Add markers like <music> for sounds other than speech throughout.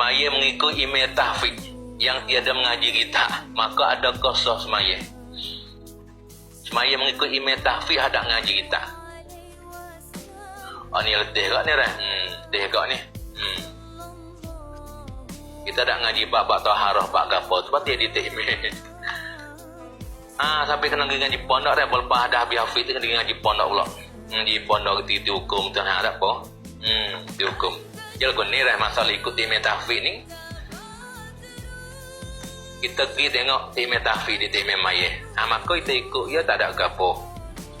semaya mengikut email tahfiz yang tiada mengaji kita, maka ada kosong semaya. Semaya mengikut email tahfiz ada mengaji kita. Oh ni letih kat ni dah. Hmm, letih kat ni. Hmm. Kita dah ngaji bab-bab taharah, bab gapo. Sebab dia di email. <laughs> Ah, sampai kena ngaji pondok dah lepas dah habis hafiz tu kena ngaji pondok pula. Hmm, di pondok itu hukum tu tak apa. Hmm, itu hukum. Jadi kau ni dah masalah ikut tim tahfiz ni. Kita pergi tengok tim tahfiz di tim maya. Ah, maka kita ikut ya tak ada gapo.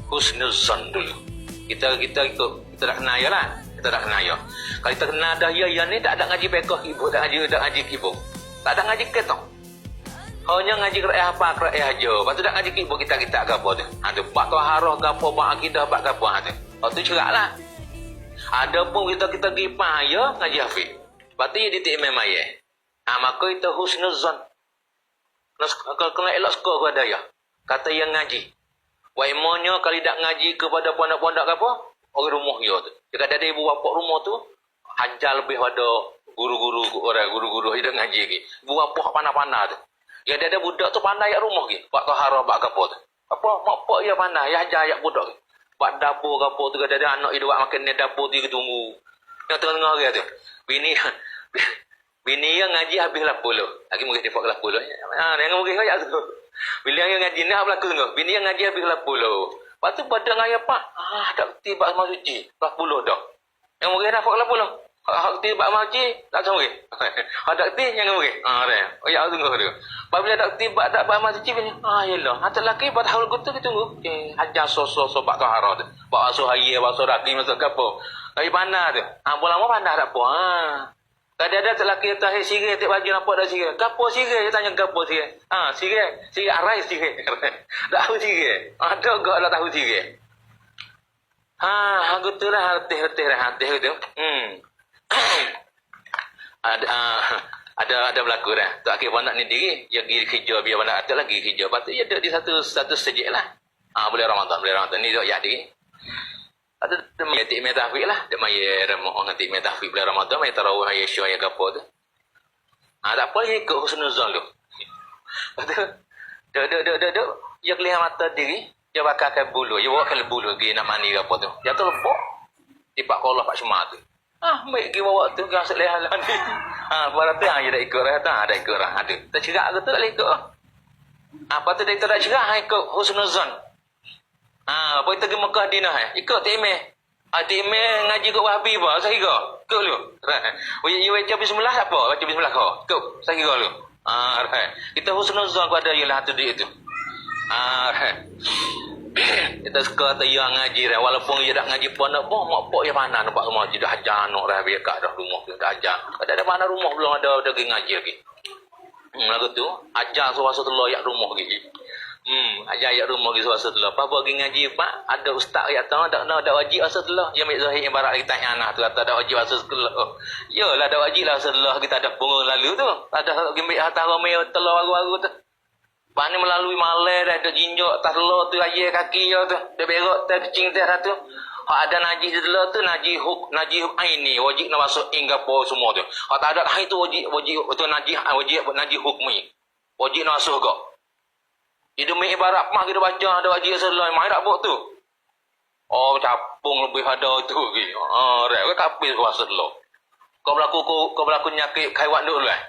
Husnuzan dulu. Kita kita ikut kita dah kenal ya lah. Kita dah kenal ya. Kalau kita kenal dah ya ya ni tak ada ngaji pekoh ibu, tak ngaji tak ngaji ibu. Tak ada ngaji ketok. Hanya ngaji kerajaan apa kerajaan aja. Lepas tu tak ngaji kibu kita kita ke apa tu. Ada bak taharah ke apa, bak akidah, bak ke apa tu. Lepas tu cerak lah. Ada pun kita kita pergi ya ngaji hafiz. Tu dia ditik imam ayah. Ha, maka itu husnuzan. Kalau kena elok skor kepada ya. Kata yang ngaji. Wa imonyo kalau tak ngaji kepada pondok-pondok ke apa, orang rumah ya tu. Jika ada ibu bapa rumah tu, hajar lebih pada guru-guru orang guru-guru yang ngaji lagi. Ibu bapa panah-panah tu. Ya dia ada budak tu pandai yak rumah ke. Buat tahara buat gapo tu. Apa mak pak ya pandai ya ajar yak budak ke. Buat dapur gapo tu ada anak dia buat makan ni dapur tu ketunggu. Yang tengah-tengah dia tu. Bini <laughs> bini yang ngaji habis lah puluh. Lagi mungkin dia lah puluh. Ha, yang mungkin kaya tu. Bila yang ngaji ni apa tu Bini yang ngaji habis lah puluh. Lepas tu pada ngaya pak. Ah, tak tiba sama suci. Lah puluh dah. Yang mungkin dapat lah puluh. Hak ti bak maji tak <laughs> tahu ke? Ada ti yang ngomong ke? Ah re. Oh ya tunggu tu. Apabila tak ti bak tak bak maji ni. Ah yalah. Hata laki buat haul kutu kita tunggu. Eh hajar so-so so bak tahara tu. Bak aso haye bak aso raki masuk gapo. Dari mana tu? Ah bola mau pandai tak apa. Ah. Tadi ada tak laki tak sirih tak baju nampak dah sirih. Gapo sirih dia tanya gapo sirih. Ah sirih. Sirih arai sirih. <laughs> Tak tahu sirih. Ada gak tak tahu sirih. Ha, aku tu lah hati-hati lah hati tu. Hmm ada uh, <laughs> ada ada berlaku dah. Tak kira nak ni diri, ya pergi kerja biar mana ada lagi kerja. Patut ya ada di satu satu sejak lah. Ah boleh Ramadan, boleh Ramadan ni tak ya diri. Ada dia tik metafik lah. Dia mai remuk orang tik metafik boleh Ramadan, mai tarawih ya syua ya gapo tu. Ah tak apa ikut husnuzan tu. Dek dek dek dek dek. Ya kelihatan mata diri, dia bakal bulu, dia bawa ke bulu pergi nak mani gapo tu. Dia tu lepok. Tipak kolak pak semua tu. Ah, baik pergi bawa tu asyik lehat lah ni. Ha, pada tu yang dah ikut lah. Tak ada ikut lah. Ada. Tak cerak ke tu tak boleh ikut lah. Apa tu dia tak cerak, ha, ikut husnuzan. Ha, apa itu pergi Mekah dinah eh? Ikut tak imeh. Ha, tak imeh ngaji kat wahabi apa? Saya kira. Ikut lu. You baca bismillah apa? Baca bismillah kau. Ikut. Saya kira lu. Ha, right. Kita husnuzan kepada ialah tu dia tu. Ha, right. Kita suka yang ngaji dah walaupun dia dah ngaji pun nak boh mak pok ya mana? Nampak rumah dia dah ajar anak dah biar kat dah rumah dia dah ajar ada ada mana rumah belum ada ada pergi ngaji lagi. Hmm lagu tu ajar suasa telur yak rumah lagi. Hmm ajar yak rumah lagi suasa telur. Apa pergi ngaji pak? Ada ustaz yak tahu tak ada wajib asal telur. Dia ambil zahir ibarat kita tanya nah tu kata ada wajib asal telur. Oh, yalah ada wajib lah asal telur. Kita ada bunga lalu tu. Ada gembik harta ramai telur baru-baru tu Pak ni melalui malai dah ada jinjok tas telur tu air kaki dia tu. Dia berok tak kecing tu. Hak ada najis di telur tu najis huk najis ain ni wajib nak masuk po semua tu. Hak tak ada hai tu wajib wajib tu najis wajib najis hukmi. Wajib nak masuk kok. Itu mai ibarat mah kita baca ada wajib selai mai tak tu. Oh capung lebih ada tu ki. Ah rek kau kapis kuasa telur. Kau berlaku kau berlaku nyakit kaiwan dulu eh.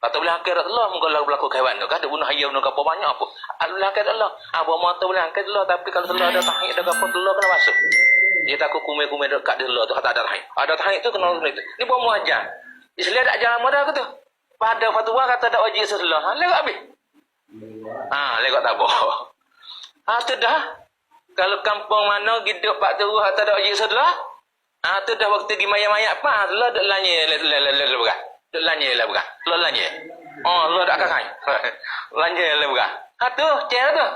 Kata boleh akhirat Allah mungkin lah berlaku kewan tu. Kan ada bunuh ayam nak apa banyak apa. Allah akhirat Allah. Apa mata boleh angkat Allah. Tapi kalau Allah ada tahik ada apa Allah kena masuk. Dia takut kumai-kumai dekat dia Allah tu. Kata ada tahik. Ada tahik tu kena itu. Ni buat muajar. Islam tak jalan mudah ke tu. Pada fatwa kata tak wajib sesulah. Ha, lewat habis. Ha, lewat tak boh. Ha, tu dah. Kalau kampung mana hidup pak kata tak wajib sesulah. Ha, tu dah waktu pergi mayat-mayat pak. Allah dah lanya. Lepas-lepas. Duk lanya lah bukan? Lo lanya. Oh, lo tak kakai. lanya lah bukan? Ha tu, cek tu.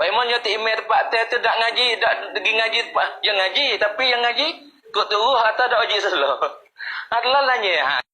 Baik mon nyoti email tempat teh tu dak ngaji, dak pergi ngaji tempat yang ngaji, tapi yang ngaji kau tunggu hatta dak uji selo. <laughs> Adalah lanya. Ha.